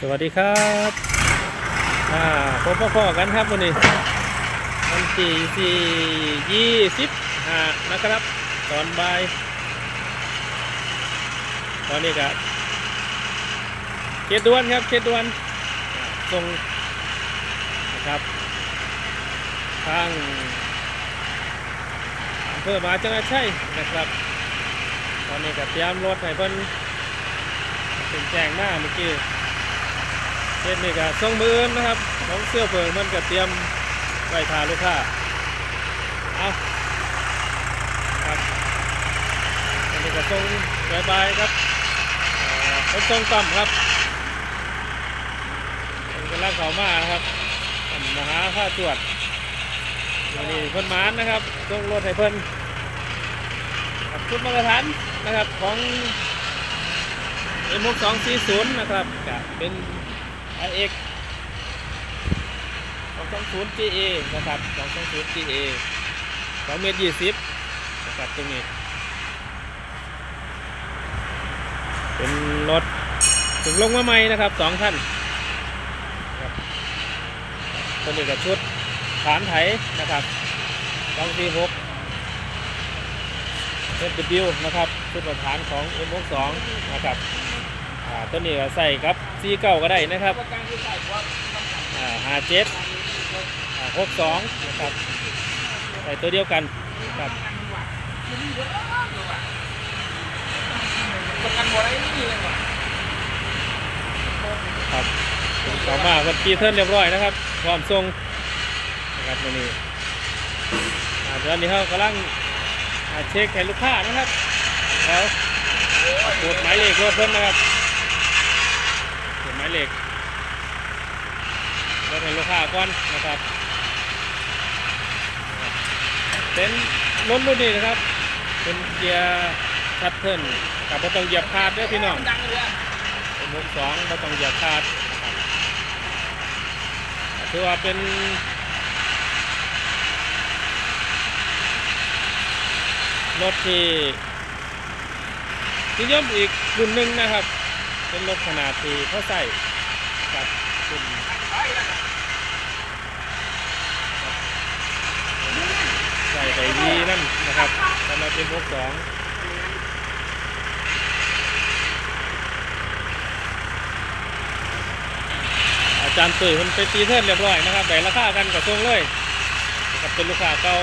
สวัสดีครับอ่าพบพ่อๆกันครับวันนี้วันที่สี่ยี่สิบห้านะครับ ตอนบ่าย ตอนนี้ก็เขตดวนครับเขตดวนอ่าส่งนะครับทางอำเภอมาจังหวัดชัยนะครับ ตอนนี้ก็เตรียมรถให้เพิ่นเป็นแจ้งหน้าเมื่อกี้ เช่นนี่ก็ส่งมือนะครับของเสื้อเพิงมันก็เตรียมไว้ทาลูกค้าเอาครับอันนี้ก็ส่งบายบายครับเอ่อรถส่งต่ำครับเป็นกำลังเขามาครับมาหาค่าตรวจวันนี้เพิ่นมานนะครับส่งรถให้เพิ่นกับชุดมาตรฐานนะครับของ M6240 นย์นะครับเป็น iX 220 GA นะครับ 220 GA 2เมตร20นะครับตรงนี้ เป็นรถถึงลงมาใหม่นะครับสองท่านตัวนี้กับชุดฐานไถนะครับ246 FW นะครับชุดฐานของ M62 นะครับตัวนี้ก็ใส่กับ ซีเก้าก็ได้นะครับอ่าห้าเจ็ดหกสองนะครับใส่ตัวเดียวกันครับประกันบ่ได้นี่เลยว่ะครับต่อมาวันปีเทิร์นเรียบร้อยนะครับพร้อมทรงนะครับตัวนี้ตอนนี้เขากำลังเช็คให้ลูกค้านะครับแล้วกดหมายเลขรถเพิ่นนะครับายเลขรถให้ลูกค้าก่อนนะครับเป็นรถรุ่นนี้นะครับ เป็นเกียร์ชัตเทิลกับบ่ต้องเหยียบคาดด้วยพี่น้องเป็นมุกสองบ่ต้องเหยียบคาดถือว่าเป็นรถที่นิยมอีกรุ่นหนึ่งนะครับ เป็นรถขนาดที่เขาใส่กับรุ่นไปแล้วนะใส่ไปดีนั่นนะครับสำหรับเป็นพวกสองอาจารย์ตุ๋ยมันไปตีเทิร์นเรียบร้อยนะครับแบ่งราคากันกับทรงเลยนะครับเป็นลูกค้าเก่า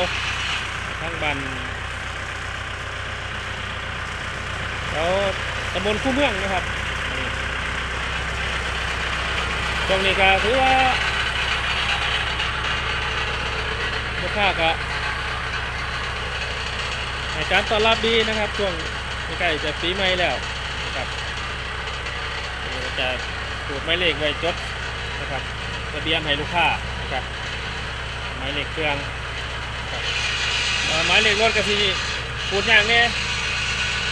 ทั้งบันแล้วตำบลคู่เมืองนะครับนี่ ตรงนี้ก็ถือว่าลูกค้าก็ให้การต้อนรับดีนะครับ ช่วงใกล้จะปีใหม่แล้วนะครับเราจะถูกหมายเลขไว้จดนะครับทะเบียนให้ลูกค้านะครับหมายเลขเครื่องนะครับเหมายเลขรถกระสีพูดอย่างนี้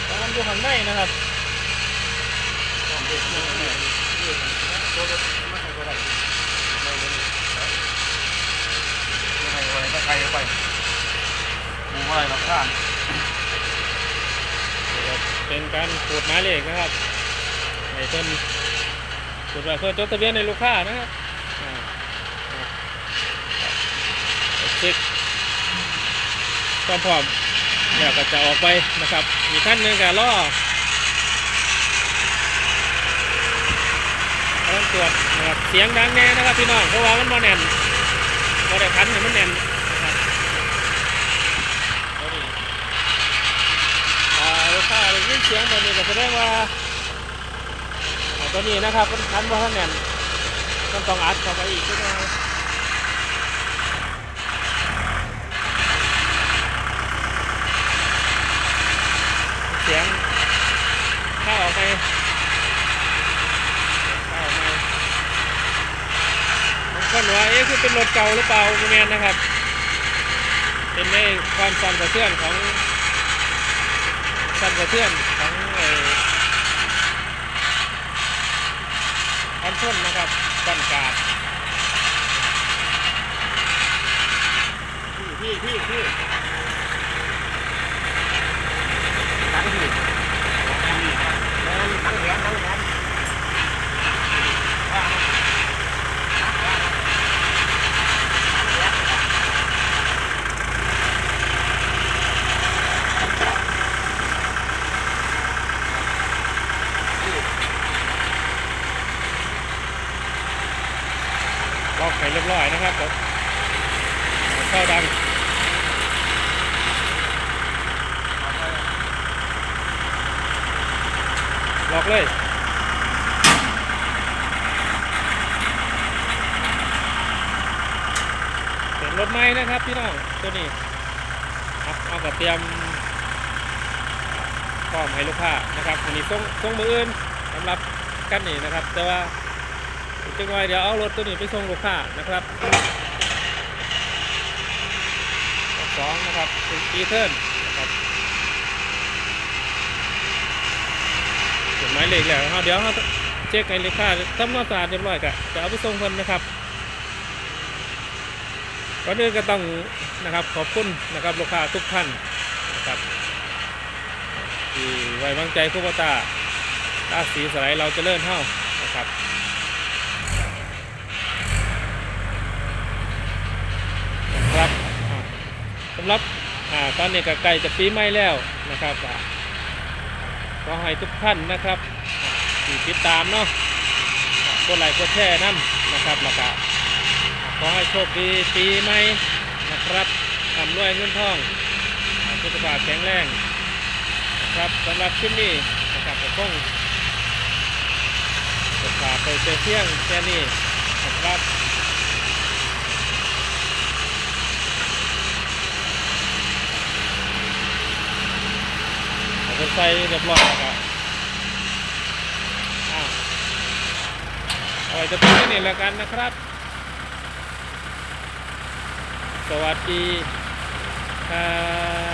ตอนอยู่ข้างในนะครับ ยังไงอะไรก็ใครไปมูอะไรรับข้างเป็นการพูดหมายเลขนะครับให้เพิ่นพูดไว้เพื่อจดทะเบียนในลูกค้านะครับเช็คความพร้อมเดี๋ยวก็จะออกไปนะครับ มีขั้นหนึ่งการล่อ ต้องตรวจนะครับเสียงดังแน่นะครับพี่น้องเพราะว่ามันบ่แน่นบ่ได้พันเนี่ยมันแน่นนะครับเอาดิอ่าลูกค้าได้ยินเสียงตอนนี้ก็แสดงว่าอ่าตัวนี้นะครับมันคันบ่ทันแน่นต้องต้องอัดเข้าไปอีกใช่ไหมอย เสียงเข้าออกไปเข้าออกมาบาง คนว่าเอ๊ะคือเป็นรถเก่าหรือเปล่าคุณแมนนะครับ เป็นในความสั่นสะเทือนของสั่นสะเทือนของไอ้คอนชนนะครับก้อนกาดพี่พี่พี่ตั้งพี่ตั้งแขนตั้งแขนว่า ให้เรียบร้อยนะครับผมเข้าดังล็อกเลยเป็นรถไม้นะครับพี่น้องตัวนี้ครับเอากับเตรียมพร้อมให้ลูกค้านะครับอันนี้ส่งส่งมืออื่นสำหรับกันนี่นะครับ แต่ว่า จังไว้เดี๋ยวเอารถตัวนี้ไปส่งลูกค้านะครับสองนะครับเป็นอีเทิร์นนะครับจดหมายเลขแล้วเอาเดี๋ยวเราเช็คให้เลขค่าทำความสะอาดเรียบร้อยกะจะเอาไปส่งคนนะครับก่อนอื่นก็ต้องนะครับขอบคุณนะครับลูกค้าทุกท่านนะครับที่ไว้วางใจคุปตาตาสีสไลด์เราจะเลื่อนเท่านะครับอ่าสำหรับอ่าตอนนี้ก็ใกล้จะปีใหม่แล้วนะครับอ่าก็ให้ทุกท่านนะครับที่ติดตามเนาะกดไลค์กดแชร์นั่นนะครับแล้วก็ขอให้โชคดีปีใหม่นะครับทำรวยเงินทองสุขภาพแข็งแรงนะครับสำหรับคลิปนี้นะครับก็คงจะฝากไปเที่ยงแค่นี้นะครับเอาไป ใส่เรียบร้อยแล้วครับอ้าวเอาไว้จะเป็นแค่นี้แล้วกันนะครับ สวัสดีครับ